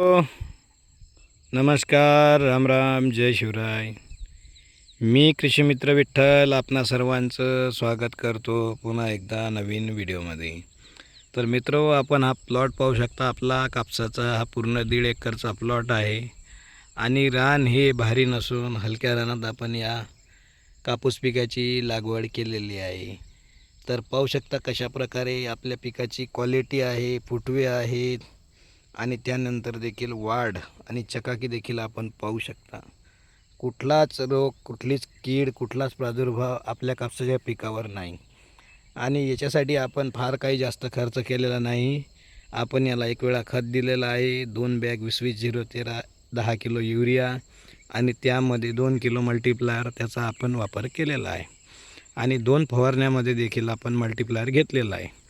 हो. नमस्कार राम राम जय शिवराय. मी कृषीमित्र विठ्ठल आपणा सर्वांचं स्वागत करतो पुन्हा एकदा नवीन व्हिडिओमध्ये. तर मित्र आपण हा प्लॉट पाहू शकता आपला कापसाचा हा पूर्ण दीड एकरचा प्लॉट आहे. आणि रान हे भारी नसून हलक्या रानात आपण या कापूस पिकाची लागवड केलेली आहे. तर पाहू शकता कशा प्रकारे आपल्या पिकाची क्वालिटी आहे फुटवे आहेत आणि त्यानंतर देखील वाढ आणि चकाकी देखील आपण पाहू शकता. कुठलाच रोग कुठलीच कीड कुठलाच प्रादुर्भाव आपल्या कापसाच्या पिकावर नाही. आणि याच्यासाठी आपण फार काही जास्त खर्च केलेला नाही. आपण याला एक वेळा खत दिलेलं आहे दोन बॅग वीस वीस झिरो तेरा दहा किलो युरिया आणि त्यामध्ये दोन किलो मल्टीप्लायर त्याचा आपण वापर केलेला आहे. आणि दोन फवारण्यामध्ये देखील आपण मल्टीप्लायर घेतलेला आहे.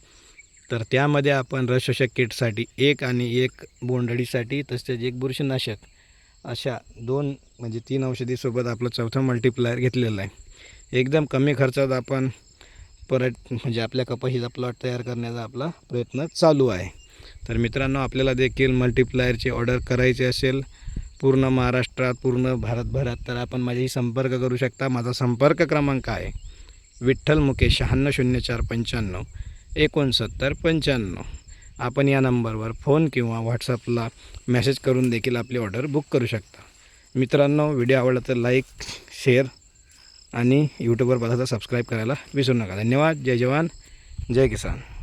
तर त्यामध्ये आपण रसशोषक किटसाठी एक आणि एक बोंडअळीसाठी तसेच एक बुरशीनाशक अशा दोन म्हणजे तीन औषधीसोबत आपलं चौथं मल्टिप्लायर घेतलेलं आहे. एकदम कमी खर्चात आपण परत म्हणजे आपल्या कपाशीचा प्लॉट तयार करण्याचा आपला प्रयत्न चालू आहे. तर मित्रांनो आपल्याला देखील मल्टिप्लायरची ऑर्डर करायची असेल पूर्ण महाराष्ट्रात पूर्ण भारतभरात तर आपण माझ्याशी संपर्क करू शकता. माझा संपर्क क्रमांक आहे विठ्ठल मुकेश शहाण्णव शून्य चार पंच्याण्णव. एकोणसत्तर पंच्याण्णव. आपण या नंबरवर फोन किंवा व्हॉट्सअपला मेसेज करून देखील आपली ऑर्डर बुक करू शकता. मित्रांनो व्हिडिओ आवडला तर लाईक शेअर आणि यूट्यूबवर बघा तर सबस्क्राईब करायला विसरू नका. धन्यवाद. जय जवान. जय किसान.